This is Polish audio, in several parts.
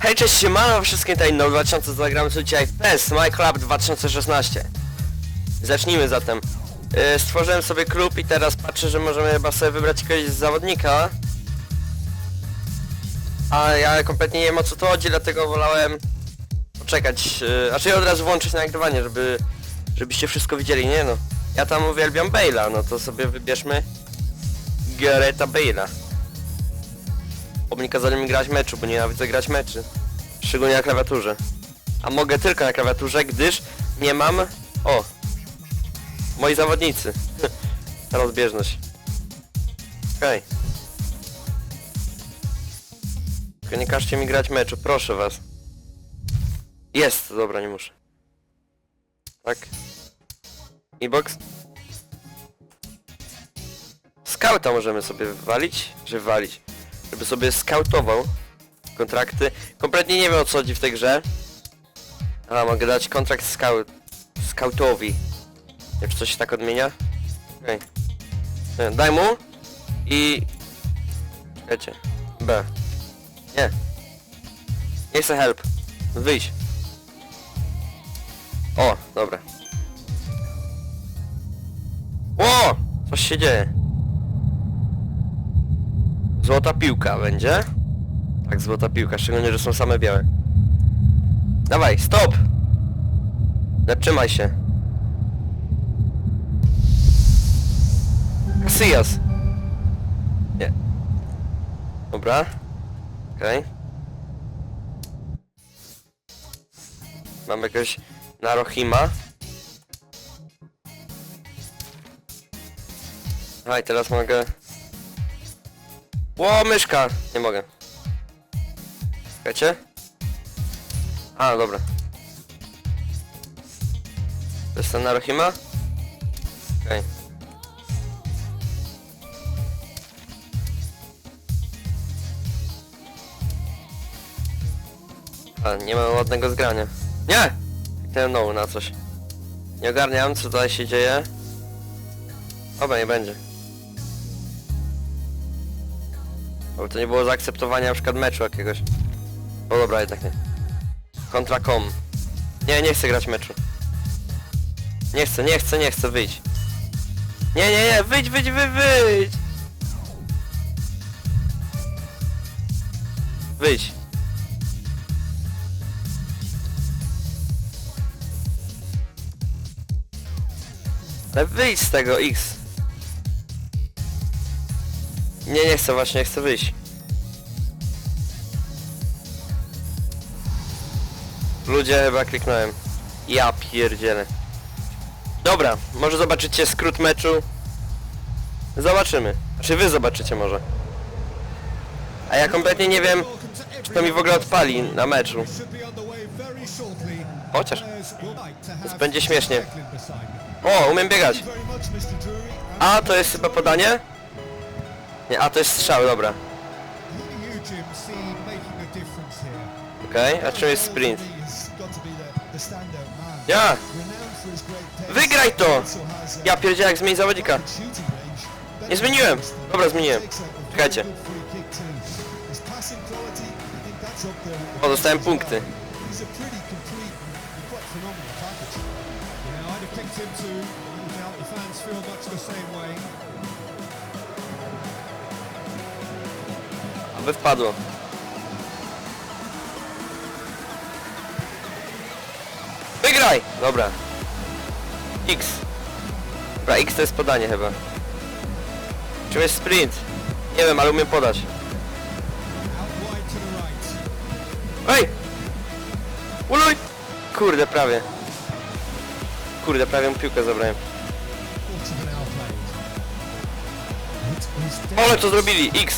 Hej, cześć, siemano wszystkim tutaj no 2000 zagramy sobie dzisiaj w PES My Club 2016 Zacznijmy zatem. Yy, Stworzyłem sobie klub i teraz patrzę, że możemy chyba sobie wybrać jakiegoś zawodnika. A ja kompletnie nie wiem o co to chodzi, dlatego wolałem poczekać, yy, znaczy od razu włączyć nagrywanie, żeby żebyście wszystko widzieli, nie no Ja tam uwielbiam Bale'a, no to sobie wybierzmy Gareta Bale'a bo mi kazali mi grać meczu, bo nienawidzę grać meczy. Szczególnie na klawiaturze. A mogę tylko na klawiaturze, gdyż nie mam... O! Moi zawodnicy. Rozbieżność. Okej. Tylko nie każcie mi grać meczu, proszę was. Jest, dobra, nie muszę. Tak. E-box. Skauta możemy sobie wywalić, że wywalić żeby sobie skautował kontrakty. Kompletnie nie wiem o co chodzi w tej grze. A, mogę dać kontrakt scout, scoutowi. Nie wiem, czy coś się tak odmienia? Okej. Nie, Daj mu i... Czekajcie. B. Nie. Nie chcę help. Wyjść. O, dobra. O! Coś się dzieje. Złota piłka będzie. Tak, złota piłka, szczególnie, że są same białe. Dawaj, stop! Zatrzymaj się. Casillas. Nie. Dobra. Okej. Mamy jakiegoś Narohima. A i teraz mogę... Ło, myszka! Nie mogę. Czekajcie. A, dobra. To jest ten Narohima? Okej. A, nie mam ładnego zgrania. Nie! Na coś. Nie ogarniam, co tutaj się dzieje. Oba, nie będzie. Bo to nie było zaakceptowania na przykład meczu jakiegoś. O dobra, jednak nie. Kontra com. Nie, nie chcę grać meczu. Nie chcę, nie chcę, nie chcę, wyjdź. Nie, nie, nie, wyjdź, wyjdź, wyjdź, wyjdź! Wyjdź. Ale wyjdź z tego X. Nie, nie chcę właśnie, chcę wyjść. Ludzie chyba kliknąłem. Ja pierdzielę. Dobra, może zobaczycie skrót meczu. Zobaczymy. Czy wy zobaczycie może. A ja kompletnie nie wiem, czy to mi w ogóle odpali na meczu. Chociaż. To będzie śmiesznie. O, umiem biegać. A, to jest chyba podanie? Nie, a to jest strzał, dobra. Okej, a czym jest sprint? Ja! Wygraj to! Ja pierdzielę jak zmień zawodnika. Nie zmieniłem! Dobra, zmieniłem. Czekajcie. O, dostałem punkty. Aby wpadło. Wygraj! Dobra. X. Dobra, X to jest podanie chyba. Czym jest sprint? Nie wiem, ale umiem podać. Ej! Uluj! Kurde, prawie. Kurde, prawie mu piłkę zabrałem. Ale to zrobili! X!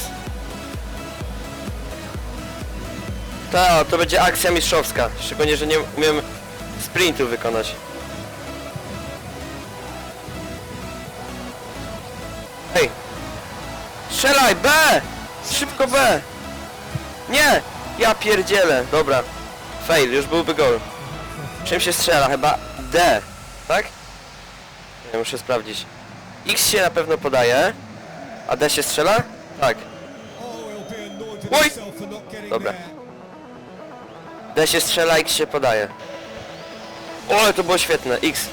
Ta, to będzie akcja mistrzowska. Szczególnie, że nie umiem sprintu wykonać. Hej! Strzelaj! B! Szybko B! Nie! Ja pierdzielę! Dobra. Fail, już byłby gol. Czym się strzela? Chyba D, tak? Muszę sprawdzić. X się na pewno podaje, a D się strzela? Tak. Oj! Dobra. D się strzela, X się podaje. O, ale to było świetne. X.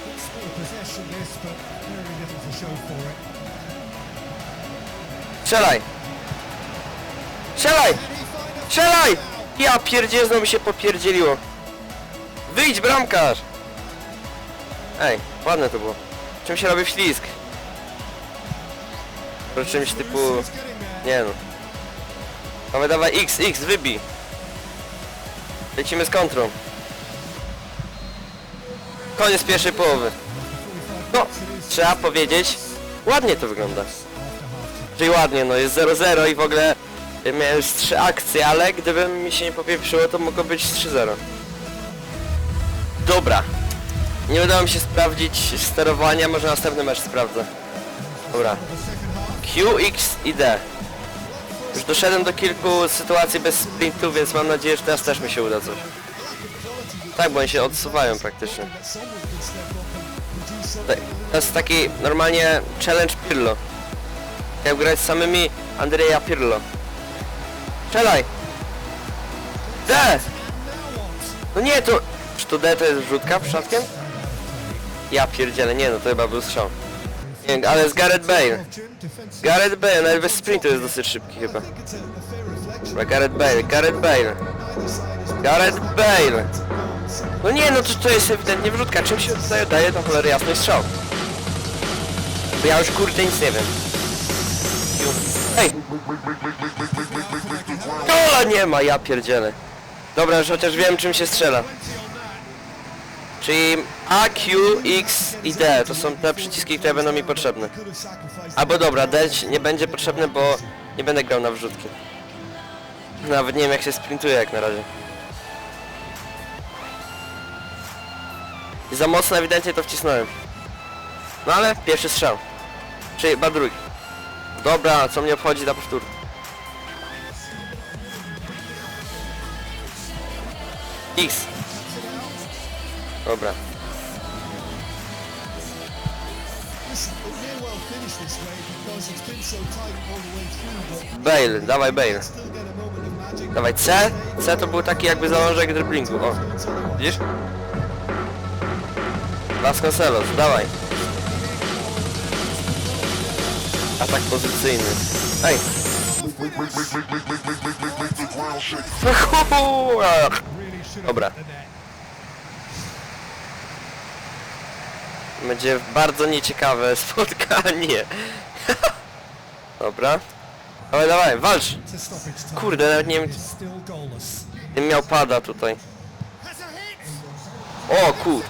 Strzelaj! Strzelaj! Strzelaj! Ja pierdzielę, znowu mi się popierdzieliło. Wyjdź, bramkarz! Ej, ładne to było. Czym się robi ślizg? To czymś typu... Nie no. Dawaj, dawaj, X, X, wybij. Lecimy z kontrą. Koniec pierwszej połowy. No, trzeba powiedzieć, ładnie to wygląda. Czyli ładnie, no jest 0-0 i w ogóle miałem już 3 akcje, ale gdyby mi się nie popieprzyło, to mogło być 3-0. Dobra. Nie udało mi się sprawdzić sterowania, może następny mecz sprawdzę. Dobra. Q, X i D. Już doszedłem do kilku sytuacji bez sprintu, więc mam nadzieję, że teraz też mi się uda coś. Tak, bo oni się odsuwają praktycznie. To, jest taki normalnie challenge Pirlo. Jak grać z samymi Andrzeja Pirlo. Strzelaj! D! No nie, to... Czy to D to jest rzutka przypadkiem? Ja pierdzielę, nie no, to chyba był strzał. Nie, ale z Gareth Bale. Gareth Bale, nawet bez sprintu jest dosyć szybki chyba. Dobra, Gareth Bale, Gareth Bale. Gareth Bale! No nie, no to, to jest ewidentnie wrzutka. Czym się tutaj daje to cholery jasny strzał? Bo ja już kurde nic nie wiem. Ej! Gola nie ma, ja pierdzielę. Dobra, już chociaż wiem czym się strzela. Czyli A, Q, X i D to są te przyciski, które będą mi potrzebne. Albo dobra, D nie będzie potrzebne, bo nie będę grał na wrzutki. Nawet nie wiem jak się sprintuje jak na razie. I za mocno ewidentnie to wcisnąłem. No ale pierwszy strzał. Czyli chyba drugi. Dobra, co mnie obchodzi ta powtórka. X. Dobra. Bale, dawaj Bale. Dawaj C. C to był taki jakby zalążek driblingu. O. Widzisz? Vasconcelos, dawaj. Atak pozycyjny. Ej. Dobra. Będzie bardzo nieciekawe spotkanie. Dobra. Dawaj, dawaj, walcz! Kurde, nawet nie wiem, nie miał pada tutaj. O kur...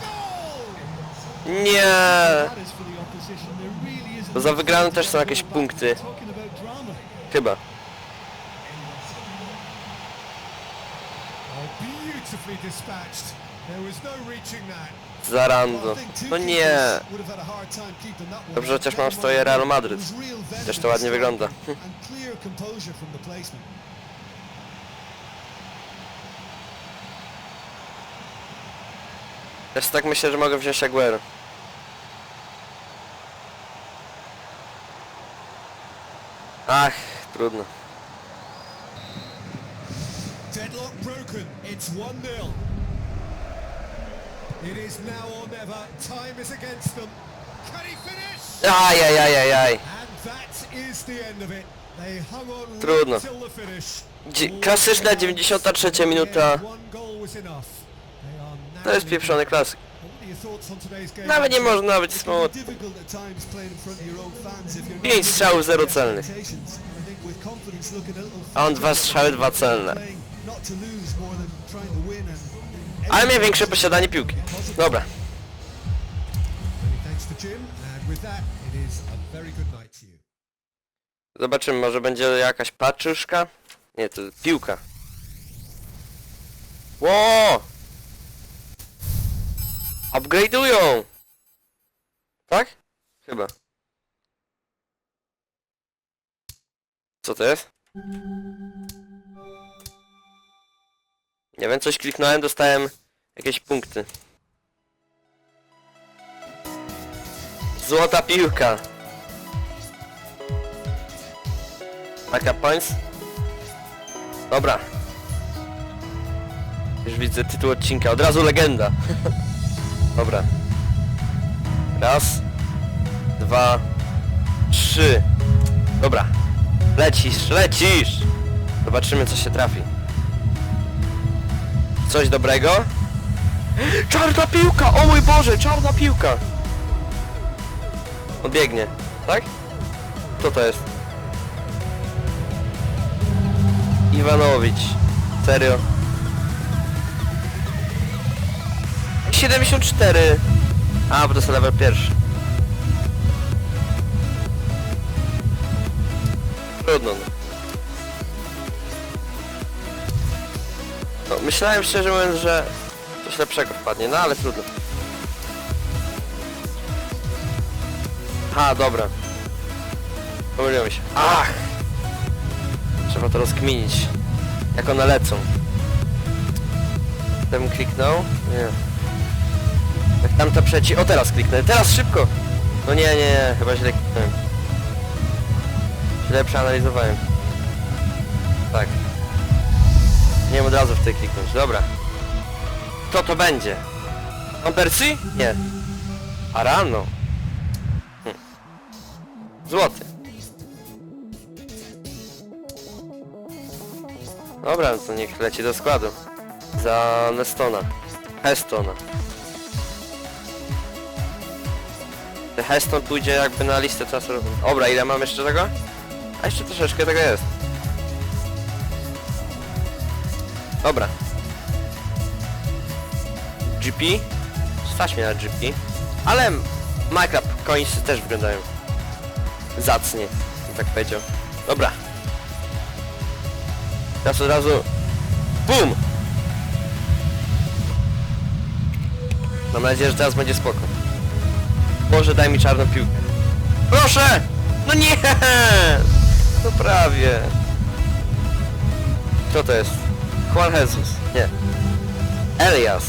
Nie! Bo za wygraną też są jakieś punkty. Chyba. Beautifully dispatched. There was no reaching that. Zarando. No nie! Dobrze, chociaż mam stroje Real Madryt. Też to ładnie wygląda. Też tak myślę, że mogę wziąć Aguero. Ach, trudno. Deadlock broken. It's 1-0. It is now or never. Time is against them. Can he finish? Ajajajajaj. And that is the end of it. They hung on Trudno. till the finish. Klasyczna 93 minuta. One goal was enough. They are now To jest pieprzony klasyk. What are your thoughts on today's game? Nawet nie można, nawet jest mało. Difficult at times playing in front of your own fans if you're not Pięć strzałów, zero celnych. expectations. I think with confidence looking a little A on dwa strzały, dwa celne. playing not to lose more than trying to win and Ale miał większe posiadanie piłki. Dobra. Zobaczymy, może będzie jakaś paczuszka? Nie, to piłka. Ło! Upgrade'ują! Tak? Chyba. Co to jest? Nie wiem, coś kliknąłem, dostałem jakieś punkty. Złota piłka. Backup points. Dobra. Już widzę tytuł odcinka. Od razu legenda. Dobra. Raz. Dwa. Trzy. Dobra. Lecisz, lecisz! Zobaczymy co się trafi. Coś dobrego? Czarna piłka! O mój Boże, czarna piłka! Odbiegnie, tak? Kto to jest? Iwanowicz. Serio? 74! A, bo to jest level pierwszy. Trudno no. Myślałem szczerze mówiąc, że coś lepszego wpadnie, no ale trudno. A, dobra. Pomyliłem się. Ach! Trzeba to rozkminić. Jak one lecą. Bym kliknął? Nie. Jak tamta przeci... O, teraz kliknę. Teraz szybko! No nie, nie, nie. Chyba źle kliknąłem. Źle przeanalizowałem. Tak. Nie od razu w tej kliknąć. Dobra. Kto to będzie? Van Persie? Nie. Arano. Hm. Złoty. Dobra, no to niech leci do składu. Za Nestona. Hestona. Heston pójdzie jakby na listę transferową. Dobra, ile mam jeszcze tego? A jeszcze troszeczkę tego jest. Dobra. GP? Stać mnie na GP. Ale Minecraft Coins też wyglądają zacnie, tak powiedział. Dobra. Teraz od razu... BUM! Mam nadzieję, że teraz będzie spoko. Boże, daj mi czarną piłkę. Proszę! No nie! No prawie. Kto to jest? Juan Jesus. Nie. Elias.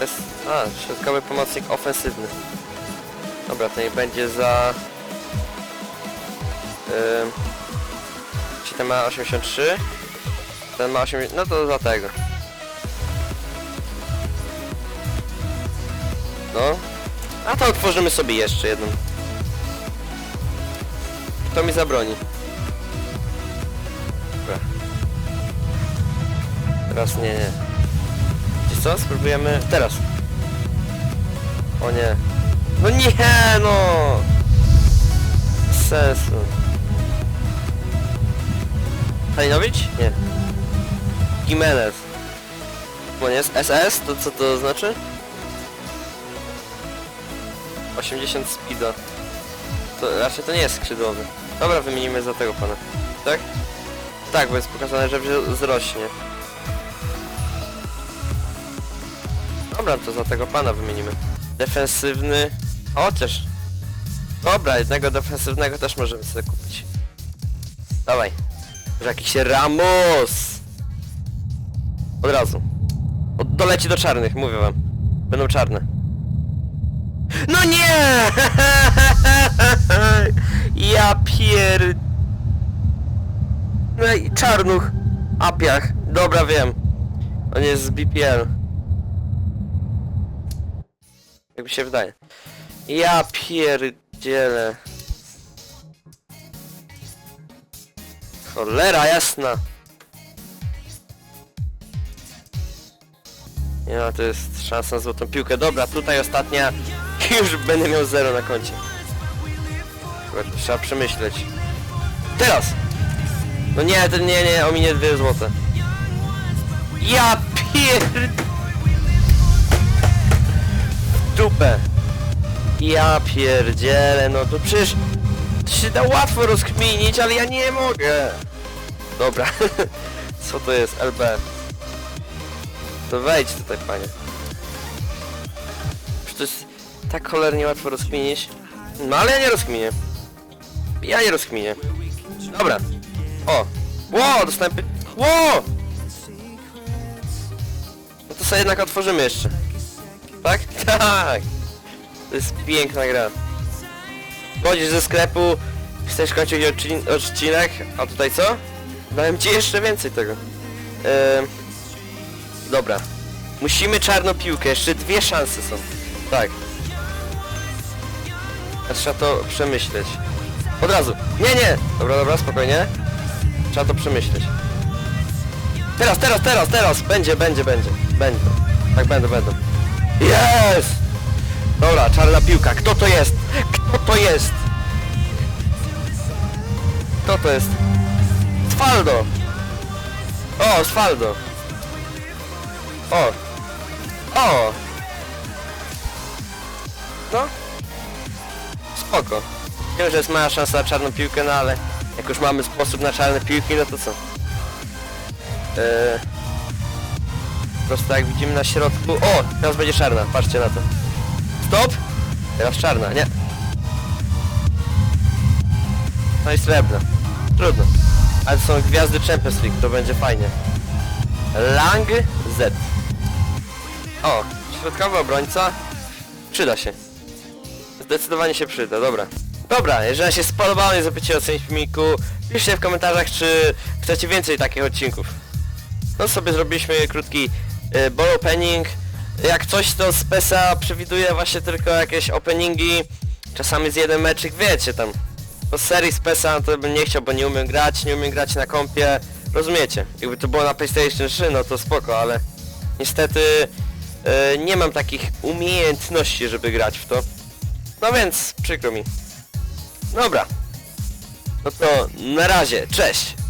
Jest... A, środkowy pomocnik ofensywny. Dobra, to niech będzie za... Yy, czy ten ma 83? Ten ma 80... No to za tego. No. A to otworzymy sobie jeszcze jedną. Kto mi zabroni? Teraz nie, nie. Wiecie co? Spróbujemy... Teraz. O nie. No nie, no! Sensu. Halinowicz? Nie. Jimenez. Bo nie jest SS? To co to znaczy? 80 speeda. To raczej to nie jest skrzydłowy. Dobra, wymienimy za tego pana. Tak? Tak, bo jest pokazane, że wzi- wzrośnie. Dobra, to za tego pana wymienimy. Defensywny... Chociaż... Dobra, jednego defensywnego też możemy sobie kupić. Dawaj. Może jakiś Ramos! Od razu. Od, doleci do czarnych, mówię wam. Będą czarne. No nie! Ja pier... No i czarnuch. Apiach. Dobra, wiem. On jest z BPL. Jak mi się wydaje. Ja pierdzielę. Cholera jasna. Nie no, to jest szansa na złotą piłkę. Dobra, tutaj ostatnia. Już będę miał zero na koncie. Trzeba przemyśleć. Teraz! No nie, to nie, nie, ominie dwie złote. Ja pier... Dupę. Ja pierdzielę, no to przecież... To się da łatwo rozkminić, ale ja nie mogę. Dobra. Co to jest LB? To wejdź tutaj, panie. Przecież to jest tak cholernie łatwo rozkminić. No ale ja nie rozkminię. Ja nie rozkminię. Dobra. O! Ło! Dostałem py... Ło! No to sobie jednak otworzymy jeszcze. Tak? To jest piękna gra. Chodzisz ze sklepu, chcesz kończyć odcin odcinek, a tutaj co? Dałem ci jeszcze więcej tego. Ehm, dobra. Musimy czarną piłkę, jeszcze dwie szanse są. Tak. A trzeba to przemyśleć. Od razu. Nie, nie! Dobra, dobra, spokojnie. Trzeba to przemyśleć. Teraz, teraz, teraz, teraz! Będzie, będzie, będzie. Będzie. Tak będę, będę. Jest! Dobra, czarna piłka. Kto to jest? Kto to jest? Kto to jest? Sfaldo! O, Sfaldo! O! O! No. Spoko. Wiem, że jest mała szansa na czarną piłkę, no ale jak już mamy sposób na czarne piłki, no to co? Eee, po prostu jak widzimy na środku... O! Teraz będzie czarna, patrzcie na to. Stop! Teraz czarna, nie. No i srebrna. Trudno. Ale to są gwiazdy Champions League, to będzie fajnie. Lang Z. O, środkowy obrońca. Przyda się. Zdecydowanie się przyda, dobra. Dobra, jeżeli się spodobało, nie zapytajcie o ocenić filmiku. Piszcie w komentarzach, czy chcecie więcej takich odcinków. No sobie zrobiliśmy krótki y, ball opening. Jak coś to z PESA przewiduje właśnie tylko jakieś openingi. Czasami z jeden meczyk, wiecie tam. Po serii z PESA to bym nie chciał, bo nie umiem grać, nie umiem grać na kompie. Rozumiecie? Jakby to było na PlayStation 3, no to spoko, ale niestety y, nie mam takich umiejętności, żeby grać w to. No więc przykro mi. Dobra. No to na razie, cześć!